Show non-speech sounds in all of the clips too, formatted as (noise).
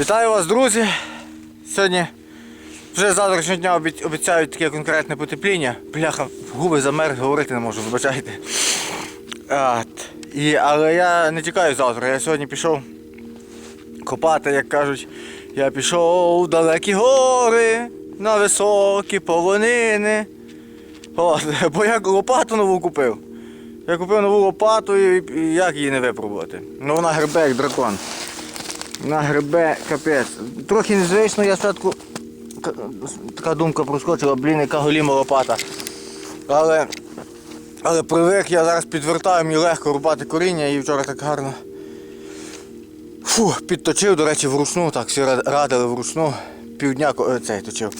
Вітаю вас, друзі! Сьогодні вже з завтрашнього дня обіцяють таке конкретне потепління. Бляха, губи замерз, говорити не можу, вибачайте. От. І, але я не тікаю завтра, я сьогодні пішов копати, як кажуть. Я пішов в далекі гори, на високі полонини. От, (laughs) бо я лопату нову купив. Я купив нову лопату і як її не випробувати? Ну вона грибе як дракон. На грибе капець. Трохи незвично, я спочатку така думка проскочила, блін, яка голіма лопата. Але, але привик, я зараз підвертаю, мені легко рубати коріння і вчора так гарно. Фу, підточив, до речі, вручну, так, всі радили вручну. Півдня е, цей точив.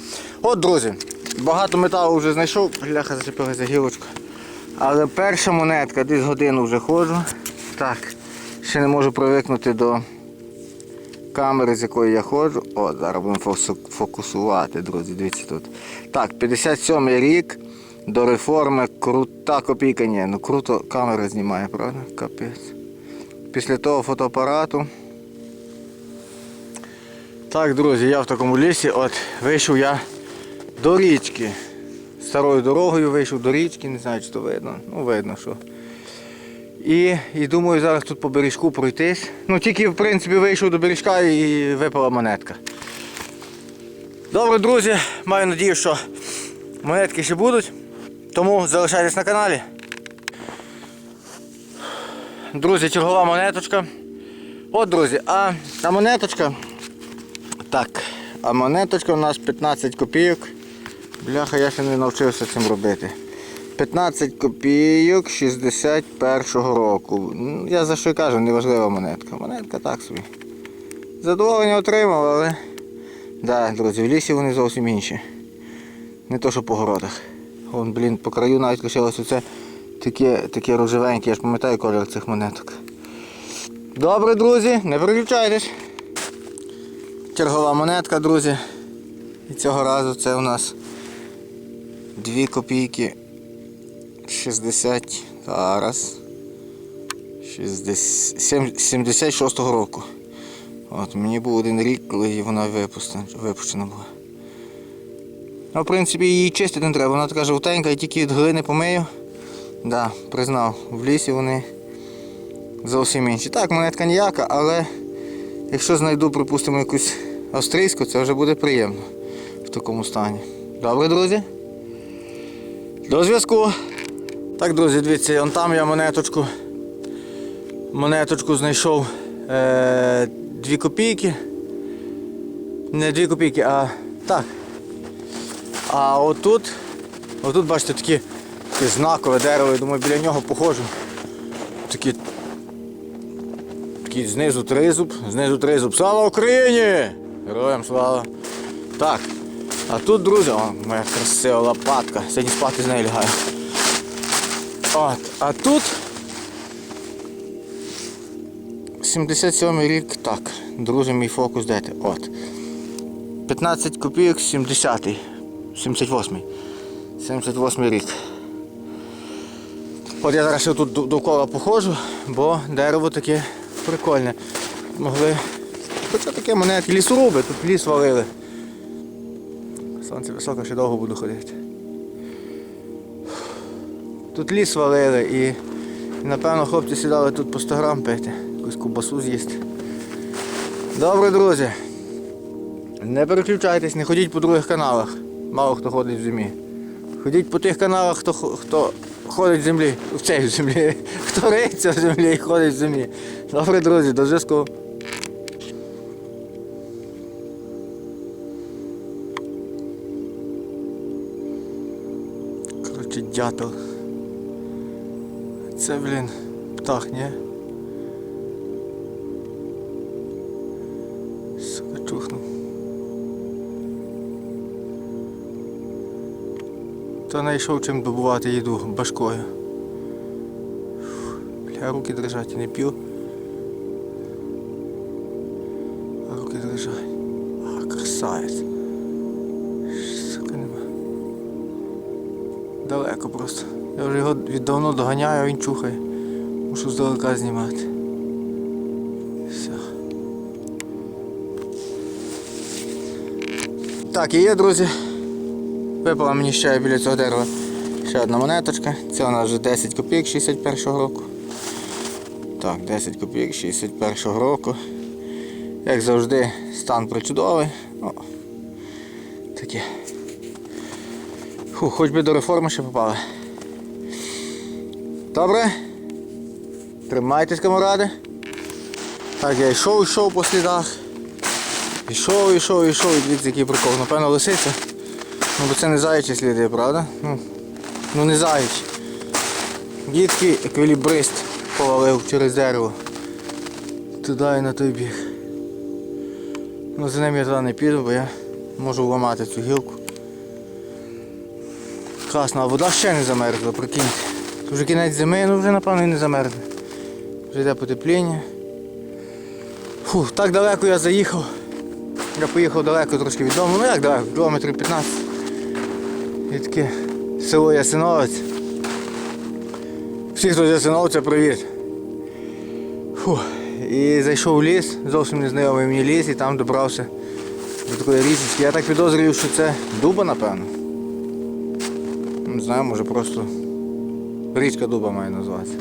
От, друзі, багато металу вже знайшов, бляха зачепилася за гілочку. Але перша монетка, десь годину вже ходжу. Так, ще не можу привикнути до камери, з якої я ходжу. О, зараз будемо фокусувати, друзі, дивіться тут. Так, 57 рік до реформи крута копійка. Ні, ну круто камера знімає, правда? Капець. Після того фотоапарату. Так, друзі, я в такому лісі, от вийшов я до річки. Старою дорогою вийшов до річки, не знаю, чи то видно. Ну, видно, що. І, і думаю, зараз тут по бережку пройтись. Ну тільки в принципі вийшов до бережка і випала монетка. Добре, друзі, маю надію, що монетки ще будуть. Тому залишайтесь на каналі. Друзі, чергова монеточка. От, друзі, а та монеточка. Так, а монеточка у нас 15 копійок. Бляха, я ще не навчився цим робити. 15 копійок 61-го року. Я за що кажу, неважлива монетка. Монетка так собі. Задоволення отримав, але. Да, друзі, в лісі вони зовсім інші. Не то, що по городах. Вон, блін, по краю навіть лишилось оце таке, таке рожевеньке, я ж пам'ятаю колір цих монеток. Добре, друзі, не переключайтесь. Чергова монетка, друзі. І цього разу це у нас 2 копійки 60 зараз. 60, сем- 76-го року. От, мені був один рік, коли вона випущена, випущена була. Ну, в принципі, її чистити не треба, вона така жовтенька, і тільки від глини помию. Да, признав, в лісі вони зовсім інші. Так, монетка ніяка, але якщо знайду, припустимо, якусь австрійську, це вже буде приємно в такому стані. Добре, друзі? До зв'язку. Так, друзі, дивіться, он там я монеточку. Монеточку знайшов е, 2 копійки. Не 2 копійки, а так. А отут, отут, бачите, такі, таке знакове дерево, я думаю, біля нього походжу. Такі, такий знизу тризуб, знизу тризуб. Слава Україні! Героям слава! Так. А тут, друзі, о, моя красива лопатка. Сьогодні спати з нею лягаю. От, а тут 77 рік, так, друзі, мій фокус дайте. От. 15 копійок 70-й. 78-й. 78 рік. От я зараз ще тут довкола походжу, бо дерево таке прикольне. Могли. Хоча таке монетки, лісоруби, тут ліс валили. Сонце високо, ще довго буду ходити. Тут ліс валили і, і напевно хлопці сідали тут по 100 грам пити, якусь кубасу з'їсти. Добре, друзі. Не переключайтесь, не ходіть по других каналах. Мало хто ходить в землі. Ходіть по тих каналах, хто, хто ходить в землі, в цій землі, (laughs) хто риється в землі і ходить в землі. Добре, друзі, до зв'язку. Коротше, дятел. Це, блін, птах, ні? Сука, чухнув. Та знайшов чим добувати їду башкою. Бля, руки дрижать не п'ю. Руки дрижать. А, красавець. Сука нема. Далеко просто. Я вже його віддавно доганяю, а він чухає. Мушу здалека знімати. Все. Так, і є, друзі. Випала мені ще біля цього дерева ще одна монеточка. Це у нас вже 10 копійок 61-го року. Так, 10 копійок 61-го року. Як завжди, стан причудовий. Ну, таке. Фу, хоч би до реформи ще попали. Добре? Тримайтесь, камаради. Так, я йшов, йшов по слідах. Ішов, ішов, ішов, і дивіться, який прикол. Напевно, лисиця. Ну бо це не заячі сліди, правда? Ну, ну не заячі. Дітки еквілібрист повалив через дерево. Туди і на той біг. Ну за ним я туди не піду, бо я можу вламати цю гілку. Класно, а вода ще не замерзла, прикиньте. Вже кінець зими, ну вже напевно і не замерзне. Вже йде потепління. Фух, так далеко я заїхав. Я поїхав далеко трошки від дому, ну як далеко, кілометрів 15. І таке село Ясиновець. Всі, хто з Ясиновця, привіт. Фух. І зайшов в ліс, зовсім незнайомий мені ліс, і там добрався до такої річечки. Я так підозрюю, що це дуба, напевно. Не знаю, може просто річка дуба має назватися.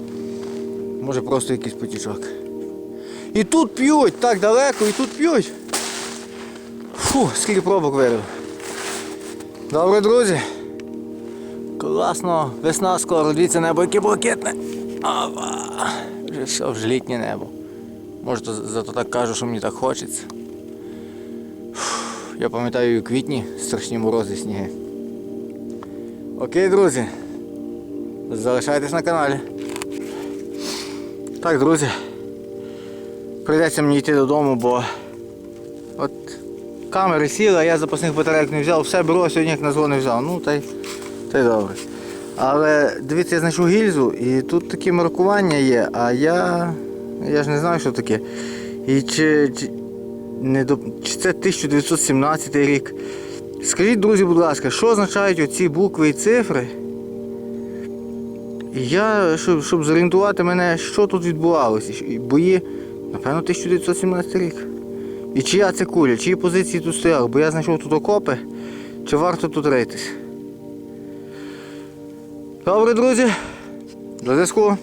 Може просто якийсь потічок. І тут п'ють, так далеко, і тут п'ють. Фу, скільки пробок вирив. Добре, друзі. Класно, весна скоро, дивіться небо, яке блакитне. Ава. Вже все, вже літнє небо. Може, то, зато так кажу, що мені так хочеться. Фу, Я пам'ятаю у квітні страшні морози сніги. Окей, друзі. Залишайтесь на каналі. Так, друзі. Прийдеться мені йти додому, бо от камери сіли, а я запасних батарейок не взяв, все беру, сьогодні як на не взяв. Ну та й, та й добре. Але дивіться, я знайшов гільзу і тут такі маркування є, а я. Я ж не знаю, що таке. І чи, чи, не до, чи це 1917 рік. Скажіть, друзі, будь ласка, що означають оці букви і цифри? Я, щоб, щоб зорієнтувати мене, що тут відбувалося. Бої, напевно, 1917 рік. І чия це куля, чиї позиції тут стояли, бо я знайшов тут окопи, чи варто тут рейтись. Добре, друзі, до зв'язку.